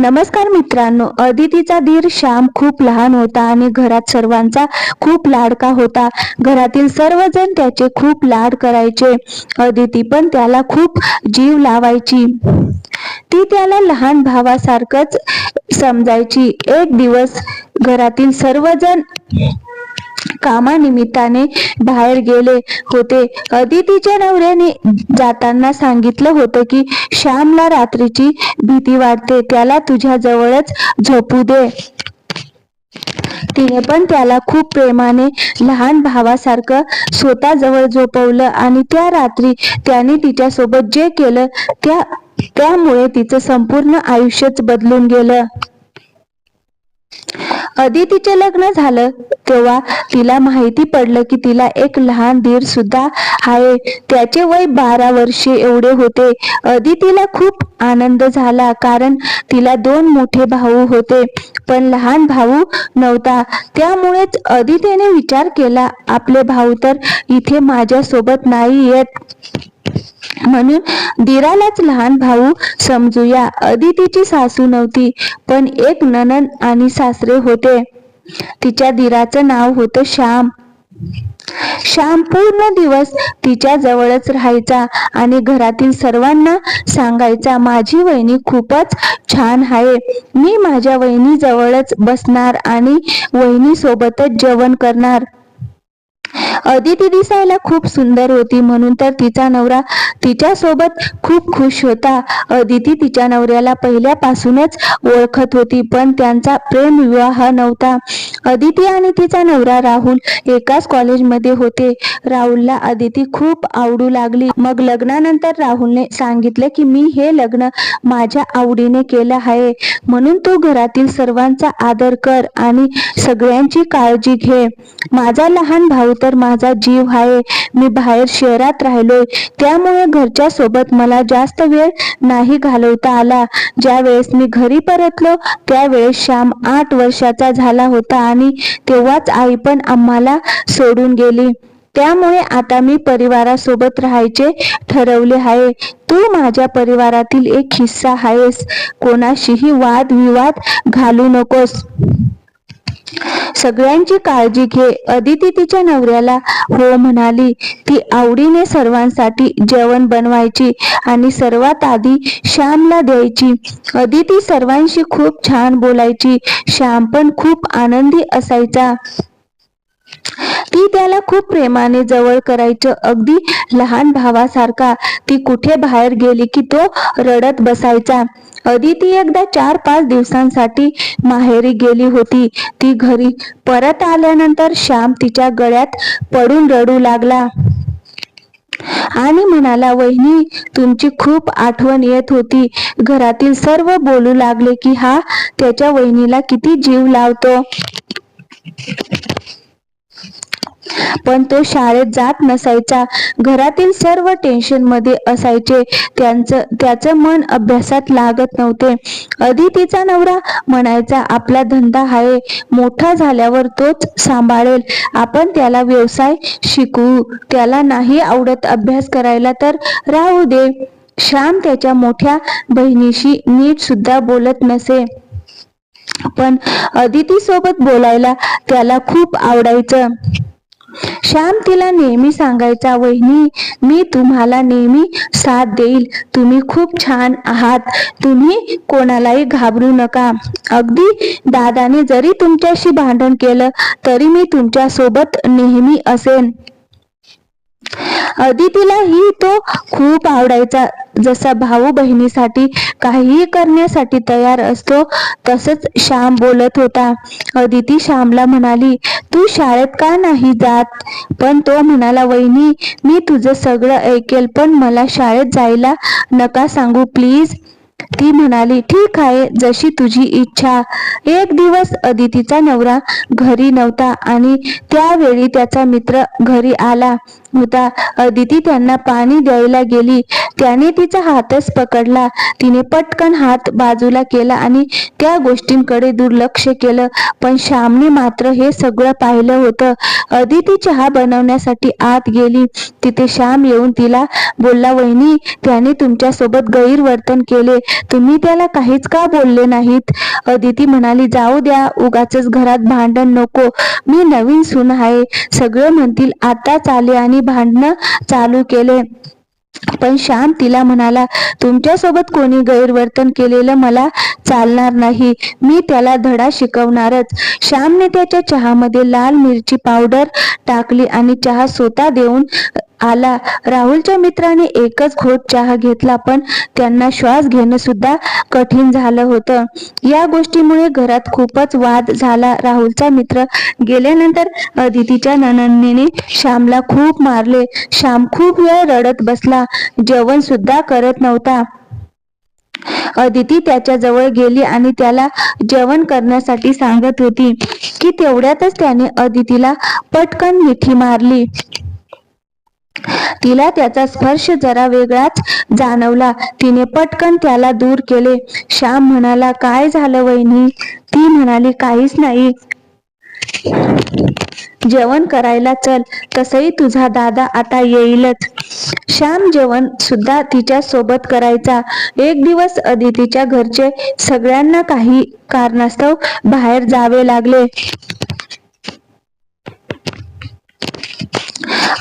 नमस्कार मित्रांनो अदितीचा धीर श्याम खूप लहान होता आणि घरात सर्वांचा खूप लाडका होता. घरातील सर्वजण त्याचे खूप लाड करायचे. अदिती पण त्याला खूप जीव लावायची. ती त्याला लहान भावासारखंच समजायची. एक दिवस घरातील सर्वजण कामानिमित्ताने बाहेर गेले होते. अदितीच्या नवऱ्याने जाताना सांगितलं होतं की श्यामला रात्रीची भीती वाटते. त्याला तुझ्या जवळच झोपू दे. तिने पण त्याला खूप प्रेमाने लहान भावासारखं स्वतः जवळ झोपवलं आणि त्या रात्री त्याने तिच्यासोबत जे केलं त्या त्यामुळे तिचं संपूर्ण आयुष्यच बदलून गेलं. अदितीचे लग्न झालं तेव्हा तिला माहिती पडलं की तिला एक लहान धीर सुद्धा आहे. त्याचे वय बारा वर्षे एवढे होते. अदितीला खूप आनंद झाला कारण तिला दोन मोठे भाऊ होते. पण लहान भाऊ नव्हता. त्यामुळेच अदितीने विचार केला आपले भाऊ तर इथे माझ्या सोबत नाही येत म्हणून दिरालाच लहान भाऊ समजूया. अदितीची सासू नव्हती पण एक ननन आणि सासरे होते. तिच्या दिराचं नाव होतं श्याम. श्याम पूर्ण दिवस तिच्या जवळच राहायचा आणि घरातील सर्वांना सांगायचा माझी वहिनी खूपच छान आहे. मी माझ्या वहिनी जवळच बसणार आणि वहिनी सोबतच जेवण करणार. अदिती दिसायला खूप सुंदर होती म्हणून तर तिचा नवरा तिच्या सोबत खूप खुश होता. अदिती तिच्या नवऱ्याला पहिल्यापासूनच ओळखत होती पण त्यांचा प्रेम विवाह नव्हता. अदिती आणि तिचा नवरा राहुल एकाच कॉलेजमध्ये होते. राहुलला अदिती खूप आवडू लागली. मग लग्नानंतर राहुलने सांगितले की मी हे लग्न माझ्या आवडीने केलं आहे. म्हणून तू घरातील सर्वांचा आदर कर आणि सगळ्यांची काळजी घे. माझा लहान भाऊ तर माझा जीव आहे. मी बाहेर शहरात राहिलोय. त्यामुळे घरच्या सोबत मला जास्त वेळ नाही घालवता आला. ज्या वेळेस मी घरी परतलो त्यावेळेस श्याम आठ वर्षाचा झाला होता आणि तेव्हाच आई पण आम्हाला सोडून गेली. त्यामुळे आता मी परिवारासोबत राहायचे ठरवले आहे. तू माझ्या परिवारातील एक हिस्सा आहेस. कोणाशीही वाद विवाद घालू नकोस. सगळ्यांची काळजी घे. अदिती तिच्या नवऱ्याला हो म्हणाली ती आवडीने सर्वांसाठी जेवण बनवायची आणि सर्वात आधी श्यामला द्यायची. अदिती सर्वांशी खूप छान बोलायची. श्याम पण खूप आनंदी असायचा. ती त्याला खूप प्रेमाने जवळ करायचं. अगदी लहान भावासारखा. ती कुठे बाहेर गेली की तो रडत बसायचा. अदिती एकदा चार पाच दिवसांसाठी माहेरी गेली होती. ती घरी परत आल्यानंतर श्याम तिच्या गळ्यात पडून रडू लागला. आणि म्हणाला वहिनी तुमची खूप आठवण येत होती. घरातील सर्व बोलू लागले की हा त्याच्या वहिनीला किती जीव लावतो. पण तो शाळेत जात नसायचा. घरातील सर्व टेन्शनमध्ये असायचे. त्यांचं त्याचं मन अभ्यासात लागत नव्हते. अदितीचा नवरा म्हणायचा आपला धंदा आहे मोठा झाल्यावर तोच सांभाळेल. आपण त्याला व्यवसाय शिकवू त्याला नाही आवडत अभ्यास करायला तर राहू दे. श्याम त्याच्या मोठ्या बहिणीशी नीट सुद्धा बोलत नसे. पण अदिती सोबत बोलायला त्याला खूप आवडायचं. श्याम तिला नेहमी सांगायचा वहिनी मी तुम्हाला नेहमी साथ देईल. तुम्ही खूप छान आहात. तुम्ही कोणालाही घाबरू नका. अगदी दादाने जरी तुमच्याशी भांडण केलं तरी मी तुमच्यासोबत नेहमी असेन. अदितीला ही तो खूप आवडायचा. जसा भाऊ बहिणीसाठी काहीही करण्यासाठी तयार असतो तसंच श्याम बोलत होता. अदिती श्यामला म्हणाली तू शाळेत का नाही जात? पण तो म्हणाला वहिनी मी तुझं सगळं ऐकेल पण मला शाळेत जायला नका सांगू प्लीज. ती म्हणाली ठीक आहे जशी तुझी इच्छा. एक दिवस अदितीचा नवरा घरी नव्हता आणि त्यावेळी त्याचा मित्र घरी आला होता. अदिती त्यांना पाणी द्यायला गेली. त्याने तिचा हातच पकडला. तिने पटकन हात बाजूला केला आणि त्या गोष्टींकडे दुर्लक्ष केलं. पण श्यामने मात्र हे सगळं पाहिलं होतं. अदिती चहा बनवण्यासाठी आत गेली. तिथे श्याम येऊन तिला बोलला वहिनी त्याने तुमच्यासोबत गैरवर्तन केले. तुम्ही त्याला काहीच का बोलले नाहीत? अदिती म्हणाली जाऊ द्या उगाच घरात भांडण नको. मी नवीन सून आहे. सगळे म्हणतील आताच आले आणि भांडणं चालू केले. पण श्याम तिला म्हणाला तुमच्यासोबत कोणी गैरवर्तन केलेलं मला चालणार नाही. मी त्याला धडा शिकवणारच. श्यामने त्याच्या चहामध्ये लाल मिरची पावडर टाकली आणि चहा स्वतः देऊन आला. राहुलच्या मित्राने एकच घोट चहा घेतला पण त्यांना श्वास घेणं सुद्धा कठीण झालं होतं. या गोष्टीमुळे घरात खूपच वाद झाला. राहुलचा मित्र गेल्यानंतर अदितीच्या ननंदीने श्यामला खूप मारले. श्याम खूप वेळ रडत बसला. जेवण सुद्धा करत नव्हता. अदिती त्याच्याजवळ गेली आणि त्याला जेवण करण्यासाठी सांगत होती की तेवढ्यातच त्याने अदितीला पटकन मिठी मारली. तिला त्याचा स्पर्श जरा वेगळाच जाणवला. तिने पटकन त्याला दूर केले. श्याम म्हणाला काय झालं वहिनी? ती म्हणाली काहीच नाही. जेवण करायला चल. तसही तुझा दादा आता येईलच. श्याम जेवण सुद्धा तिच्या सोबत करायचा. एक दिवस अदितीच्या घरचे सगळ्यांना काही कारणास्तव बाहेर जावे लागले.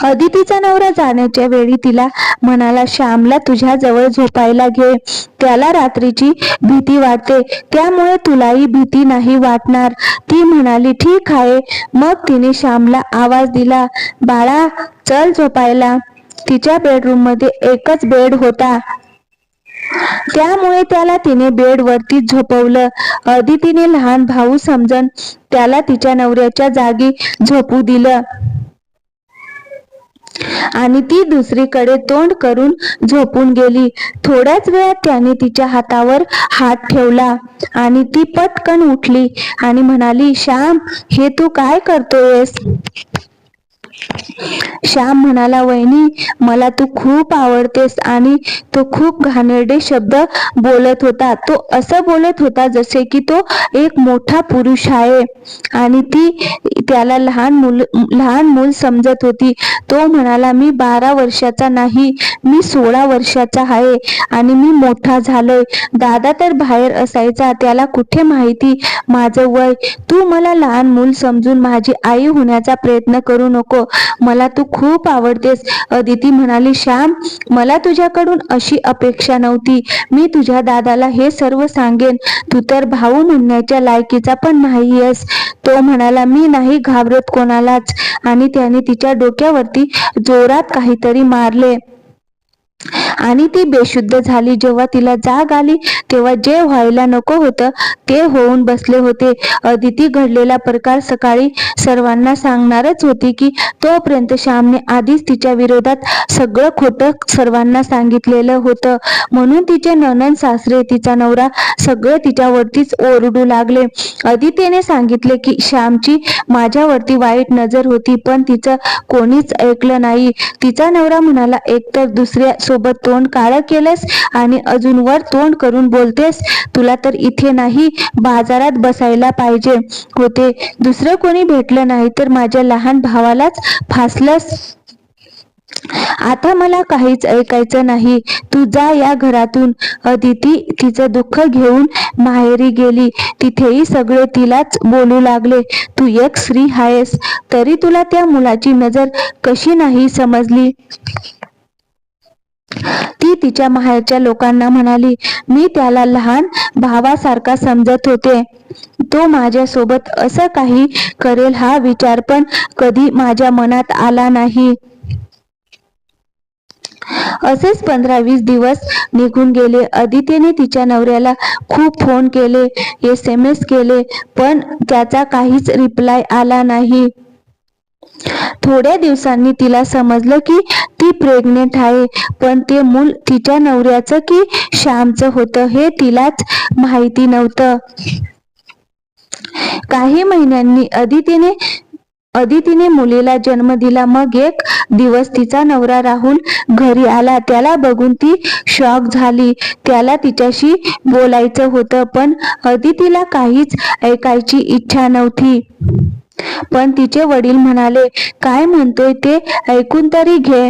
अदितीचा नवरा जाण्याच्या वेळी तिला म्हणाला श्यामला तुझ्या जवळ झोपायला घे. त्याला रात्रीची भीती वाटते. त्यामुळे तुलाही भीती नाही वाटणार. ती म्हणाली ठीक आहे. मग तिने श्यामला आवाज दिला बाळा चल झोपायला. तिच्या बेडरूममध्ये एकच बेड होता. त्यामुळे त्याला तिने बेड वरती झोपवलं. अदितीने लहान भाऊ समजन त्याला तिच्या नवऱ्याच्या जागी झोपू दिलं. आणि ती दुसरीकडे तोंड करून झोपून गेली. थोड्याच वेळात त्याने तिच्या हातावर हात ठेवला आणि ती पटकन उठली आणि म्हणाली श्याम हे तू काय करतोयस? श्याम म्हणाला वहिनी मला तू खूप आवडतेस आणि तो खूप घाणेरडे शब्द बोलत होता. तो असं बोलत होता जसे की तो एक मोठा पुरुष आहे आणि ती त्याला लहान मुल लहान मूल समजत होती. तो म्हणाला मी बारा वर्षाचा नाही मी सोळा वर्षाचा आहे आणि मी मोठा झालोय. दादा तर बाहेर असायचा त्याला कुठे माहिती? माझं वय तू मला लहान मूल समजून माझी आई होण्याचा प्रयत्न करू नको. मला तू खूप आवडतेस. अदिती म्हणाली श्याम मला तुझ्याकडून अशी अपेक्षा नव्हती. मी तुझ्या दादाला हे सर्व सांगेन. तू तर भाऊ म्हणण्याच्या लायकीचा पण नाहीयेस. तो म्हणाला मी नाही घाबरत कोणालाच. आणि त्याने तिच्या डोक्यावरती जोरात काहीतरी मारले. आणि ती बेशुद्ध झाली. जेव्हा तिला जाग आली तेव्हा जे व्हायला नको होतं ते होऊन बसले होते. अदिती घडलेला प्रकार सकाळी सर्वांना सांगणारच होती की तोपर्यंत श्यामने आधीच तिच्या विरोधात सगळं खोटं सर्वांना सांगितलेलं होतं. म्हणून तिचे ननन सासरे तिचा नवरा सगळे तिच्यावरतीच ओरडू लागले. अदितीने सांगितले की श्यामची माझ्यावरती वाईट नजर होती पण तिचं कोणीच ऐकलं नाही. तिचा नवरा म्हणाला एकतर दुसऱ्या सोबत तोंड काळं केलंस आणि अजून वर तोंड करून बोलतेस तुला तर इथे नाही बाजारात बसायला पाहिजे होते. दुसरं कोणी भेटलं नाही तर माझ्या लहान भावालाच फासलंस. आता मला काहीच ऐकायचं नाही. तू जा या घरातून. अदिती तिचं दुःख घेऊन माहेरी गेली. तिथेही सगळे तिलाच बोलू लागले. तू एक स्त्री आहेस तरी तुला त्या मुलाची नजर कशी नाही समजली? ती तिच्या माहेरच्या लोकांना म्हणाली मी त्याला लहान भावासारखा समजत होते. तो माझ्या सोबत असं काही करेल हा विचार पण कधी माझ्या मनात आला नाही. असेच पंधरा वीस दिवस निघून गेले. अदितीने तिच्या नवऱ्याला खूप फोन केले एस एम एस केले पण त्याचा काहीच रिप्लाय आला नाही. थोड्या दिवसांनी तिला समजलं की ती प्रेग्नेंट आहे. पण ते मूल तिच्या नवऱ्याचं की श्यामचं होतं हे तिलाच माहिती नव्हतं. काही महिन्यांनी अदितीने अदितीने मुलीला जन्म दिला. मग एक दिवस तिचा नवरा राहुल घरी आला. त्याला बघून ती शॉक झाली. त्याला तिच्याशी बोलायचं होतं पण अदितीला काहीच ऐकायची इच्छा नव्हती. पण तिचे वडील म्हणाले काय म्हणतोय ते ऐकून तरी घे.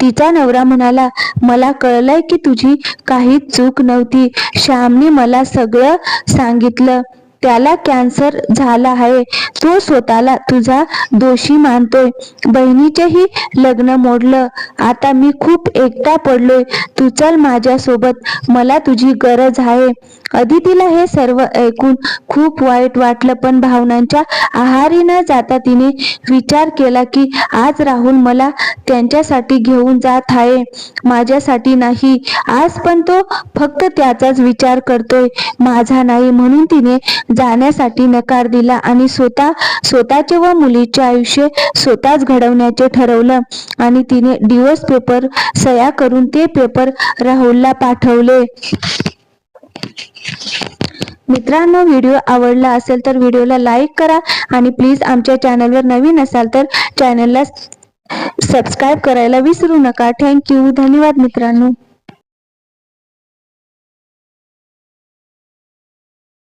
तिचा नवरा म्हणाला मला कळलंय की तुझी काहीच चूक नव्हती. श्यामने मला सगळं सांगितलं. त्याला कॅन्सर झाला आहे. तो स्वतःला तुझा दोषी मानतोय. बहिणीचेही लग्न मोडलं. आता मी खूप एकटा पडलोय. तू चल माझ्यासोबत. मला तुझी गरज आहे. अदितीला हे सर्व ऐकून खूप वाईट वाटलं पण भावनांच्या आहारी न जाता तिने विचार केला की आज राहुल मला त्यांच्यासाठी घेऊन जात आहे माझ्यासाठी नाही. आज पण तो फक्त त्याचाच विचार करतोय माझा नाही. म्हणून तिने जाण्यासाठी नकार दिला आणि स्वतः स्वतःचे व मुलीचे आयुष्य स्वतःच घडवण्याचे ठरवलं आणि तिने डिवोर्स पेपर सया करून ते पेपर राहुलला पाठवले. मित्रांनो व्हिडिओ आवडला असेल तर व्हिडिओला लाईक करा आणि प्लीज आमच्या चॅनलवर नवीन असाल तर चॅनलला सबस्क्राईब करायला विसरू नका. थँक्यू. धन्यवाद मित्रांनो.